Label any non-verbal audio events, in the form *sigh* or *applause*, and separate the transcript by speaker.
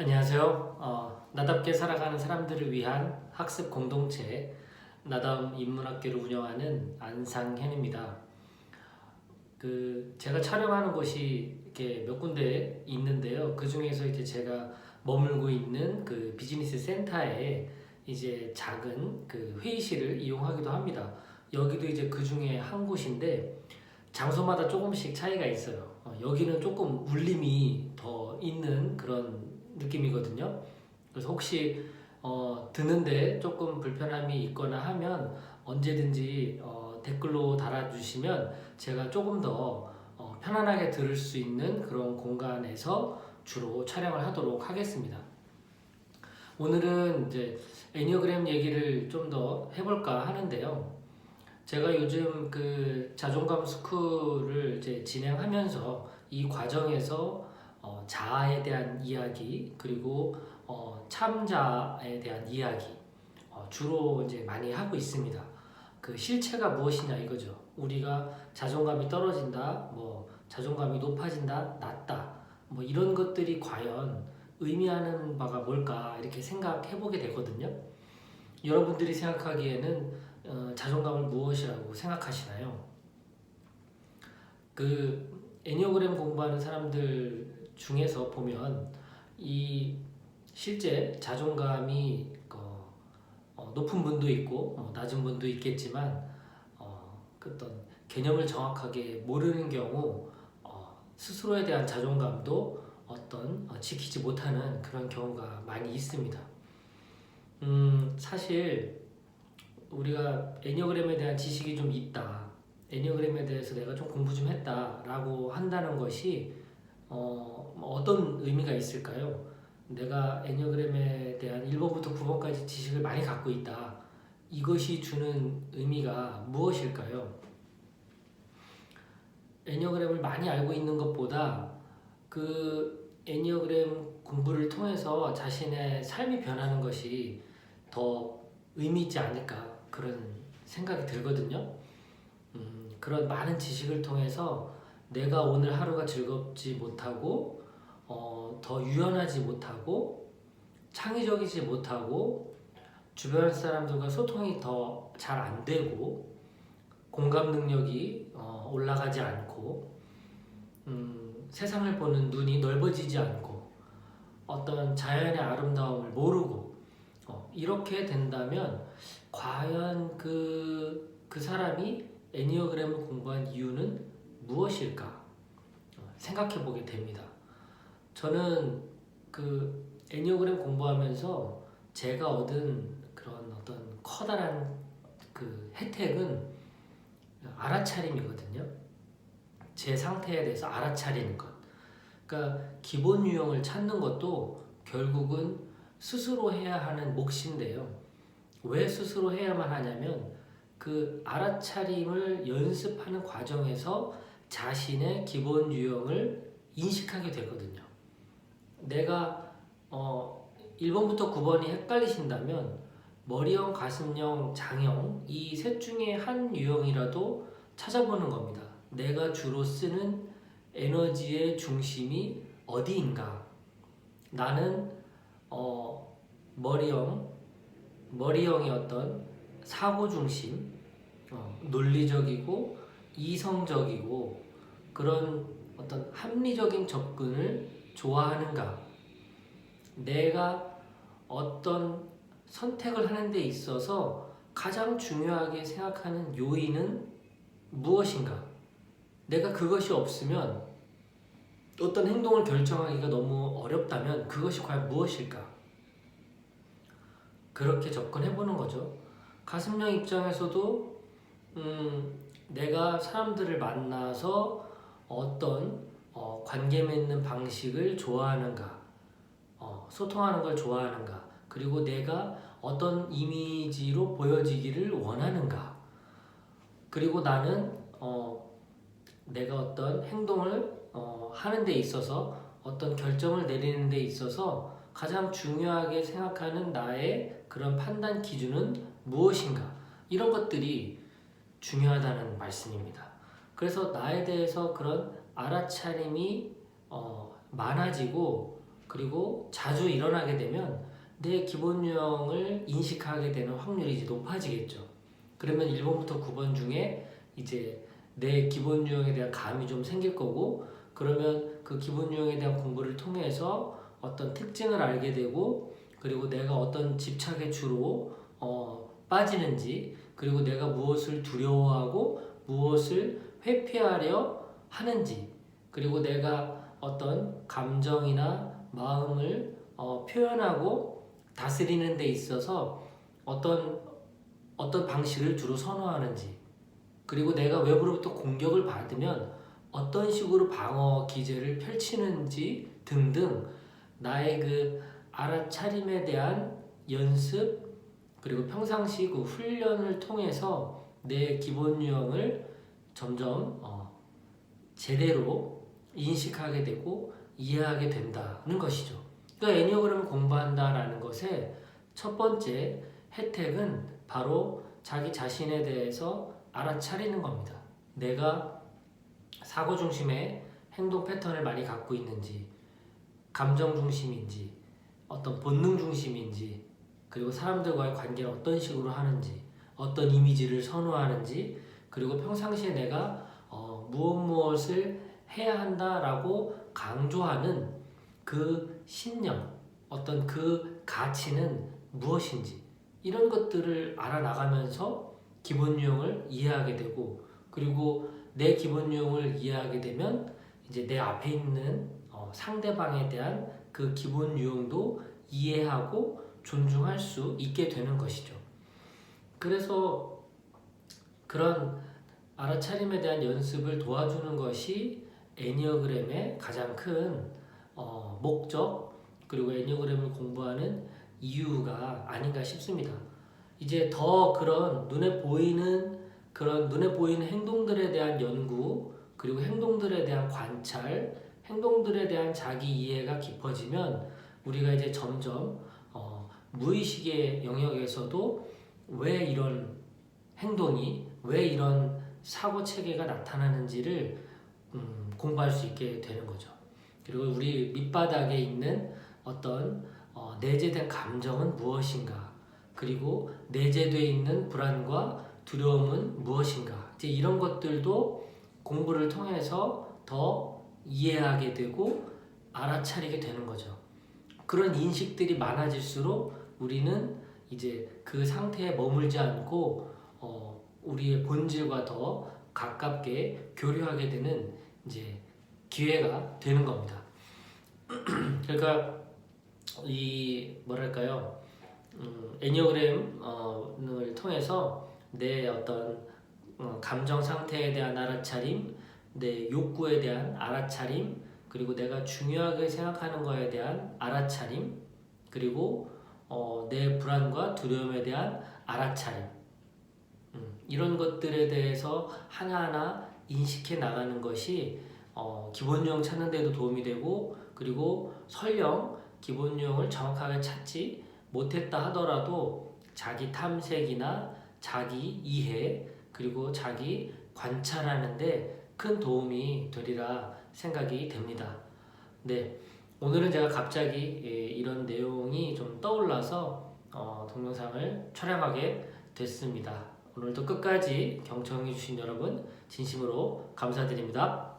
Speaker 1: 안녕하세요. 어, 나답게 살아가는 사람들을 위한 학습 공동체 나다움 인문학교를 운영하는 안상현입니다. 그 제가 촬영하는 곳이 이렇게 몇 군데 있는데요. 그 중에서 이제 제가 머물고 있는 그 비즈니스 센터에 이제 작은 그 회의실을 이용하기도 합니다. 여기도 이제 그 중에 한 곳인데 장소마다 조금씩 차이가 있어요. 어, 여기는 조금 울림이 더 있는 그런 느낌이거든요. 그래서 혹시 어, 듣는데 조금 불편함이 있거나 하면 언제든지 어, 댓글로 달아주시면 제가 조금 더 어, 편안하게 들을 수 있는 그런 공간에서 주로 촬영을 하도록 하겠습니다. 오늘은 이제 애니어그램 얘기를 좀 더 해볼까 하는데요. 제가 요즘 그 자존감 스쿨을 이제 진행하면서 이 과정에서 어, 자아에 대한 이야기 그리고 어, 참자에 대한 이야기 어, 주로 이제 많이 하고 있습니다. 그 실체가 무엇이냐 이거죠. 우리가 자존감이 떨어진다, 뭐 자존감이 높아진다, 낮다, 뭐 이런 것들이 과연 의미하는 바가 뭘까 이렇게 생각해 보게 되거든요. 여러분들이 생각하기에는 어, 자존감을 무엇이라고 생각하시나요? 그 애니어그램 공부하는 사람들 중에서 보면 이 실제 자존감이 어, 어, 높은 분도 있고 어, 낮은 분도 있겠지만 어, 그 어떤 개념을 정확하게 모르는 경우 어, 스스로에 대한 자존감도 어떤 어, 지키지 못하는 그런 경우가 많이 있습니다. 음, 사실 우리가 애니어그램에 대한 지식이 좀 있다. 애니어그램에 대해서 내가 좀 공부 좀 했다라고 한다는 것이 어, 뭐 어떤 의미가 있을까요? 내가 애니어그램에 대한 1번부터 9번까지 지식을 많이 갖고 있다. 이것이 주는 의미가 무엇일까요? 애니어그램을 많이 알고 있는 것보다 그 애니어그램 공부를 통해서 자신의 삶이 변하는 것이 더 의미 있지 않을까 그런 생각이 들거든요. 음, 그런 많은 지식을 통해서 내가 오늘 하루가 즐겁지 못하고 어, 더 유연하지 못하고 창의적이지 못하고 주변 사람들과 소통이 더 잘 안 되고 공감 능력이 어, 올라가지 않고 음, 세상을 보는 눈이 넓어지지 않고 어떤 자연의 아름다움을 모르고 어, 이렇게 된다면 과연 그, 그 사람이 애니어그램을 공부한 이유는 무엇일까 어, 생각해 보게 됩니다. 저는 그 애니어그램 공부하면서 제가 얻은 그런 어떤 커다란 그 혜택은 알아차림이거든요. 제 상태에 대해서 알아차리는 것. 그러니까 기본 유형을 찾는 것도 결국은 스스로 해야 하는 몫인데요. 왜 스스로 해야만 하냐면 그 알아차림을 연습하는 과정에서 자신의 기본 유형을 인식하게 되거든요. 내가 어 1번부터 9번이 헷갈리신다면 머리형, 가슴형, 장형 이 셋 중에 한 유형이라도 찾아보는 겁니다. 내가 주로 쓰는 에너지의 중심이 어디인가? 나는 어 머리형 머리형의 어떤 사고 중심, 어, 논리적이고 이성적이고 그런 어떤 합리적인 접근을 좋아하는가? 내가 어떤 선택을 하는 데 있어서 가장 중요하게 생각하는 요인은 무엇인가? 내가 그것이 없으면 어떤 행동을 결정하기가 너무 어렵다면 그것이 과연 무엇일까? 그렇게 접근해 보는 거죠. 가슴령 입장에서도 음, 내가 사람들을 만나서 어떤 어, 관계 맺는 방식을 좋아하는가, 어, 소통하는 걸 좋아하는가, 그리고 내가 어떤 이미지로 보여지기를 원하는가, 그리고 나는 어, 내가 어떤 행동을 어, 하는 데 있어서 어떤 결정을 내리는 데 있어서 가장 중요하게 생각하는 나의 그런 판단 기준은 무엇인가? 이런 것들이 중요하다는 말씀입니다. 그래서 나에 대해서 그런 알아차림이 어, 많아지고 그리고 자주 일어나게 되면 내 기본 유형을 인식하게 되는 확률이 이제 높아지겠죠. 그러면 1번부터 9번 중에 이제 내 기본 유형에 대한 감이 좀 생길 거고 그러면 그 기본 유형에 대한 공부를 통해서 어떤 특징을 알게 되고 그리고 내가 어떤 집착에 주로 어, 빠지는지 그리고 내가 무엇을 두려워하고 무엇을 회피하려 하는지 그리고 내가 어떤 감정이나 마음을 어, 표현하고 다스리는 데 있어서 어떤 어떤 방식을 주로 선호하는지 그리고 내가 외부로부터 공격을 받으면 어떤 식으로 방어 기제를 펼치는지 등등 나의 그 알아차림에 대한 연습 그리고 평상시 그 훈련을 통해서 내 기본 유형을 점점 어, 제대로 인식하게 되고 이해하게 된다는 것이죠. 그러니까 애니어그램을 공부한다라는 것의 첫 번째 혜택은 바로 자기 자신에 대해서 알아차리는 겁니다. 내가 사고 중심의 행동 패턴을 많이 갖고 있는지, 감정 중심인지, 어떤 본능 중심인지, 그리고 사람들과의 관계를 어떤 식으로 하는지, 어떤 이미지를 선호하는지, 그리고 평상시에 내가 어, 무엇 무엇을 해야 한다라고 강조하는 그 신념, 어떤 그 가치는 무엇인지 이런 것들을 알아나가면서 기본 유형을 이해하게 되고 그리고 내 기본 유형을 이해하게 되면 이제 내 앞에 있는 어, 상대방에 대한 그 기본 유형도 이해하고 존중할 수 있게 되는 것이죠. 그래서 그런 알아차림에 대한 연습을 도와주는 것이 애니어그램의 가장 큰 어, 목적 그리고 애니어그램을 공부하는 이유가 아닌가 싶습니다. 이제 더 그런 눈에 보이는 그런 눈에 보이는 행동들에 대한 연구 그리고 행동들에 대한 관찰, 행동들에 대한 자기 이해가 깊어지면 우리가 이제 점점 어, 무의식의 영역에서도 왜 이런 행동이 왜 이런 사고 체계가 나타나는지를 음, 공부할 수 있게 되는 거죠. 그리고 우리 밑바닥에 있는 어떤 어, 내재된 감정은 무엇인가? 그리고 내재되어 있는 불안과 두려움은 무엇인가? 이제 이런 것들도 공부를 통해서 더 이해하게 되고 알아차리게 되는 거죠. 그런 인식들이 많아질수록 우리는 이제 그 상태에 머물지 않고 어, 우리의 본질과 더 가깝게 교류하게 되는 이제 기회가 되는 겁니다. *clears throat* 그러니까 이 뭐랄까요 음, 애니어그램을 통해서 내 어떤 어, 감정 상태에 대한 알아차림, 내 욕구에 대한 알아차림, 그리고 내가 중요하게 생각하는 거에 대한 알아차림, 그리고 어, 내 불안과 두려움에 대한 알아차림, 음, 이런 것들에 대해서 하나하나 인식해 나가는 것이 어, 기본 유형 찾는 데도 도움이 되고 그리고 설령 기본 유형을 정확하게 찾지 못했다 하더라도 자기 탐색이나 자기 이해 그리고 자기 관찰하는데 큰 도움이 되리라 생각이 됩니다. 네, 오늘은 제가 갑자기 예, 이런 내용이 좀 떠올라서 어, 동영상을 촬영하게 됐습니다. 오늘도 끝까지 경청해 주신 여러분 진심으로 감사드립니다.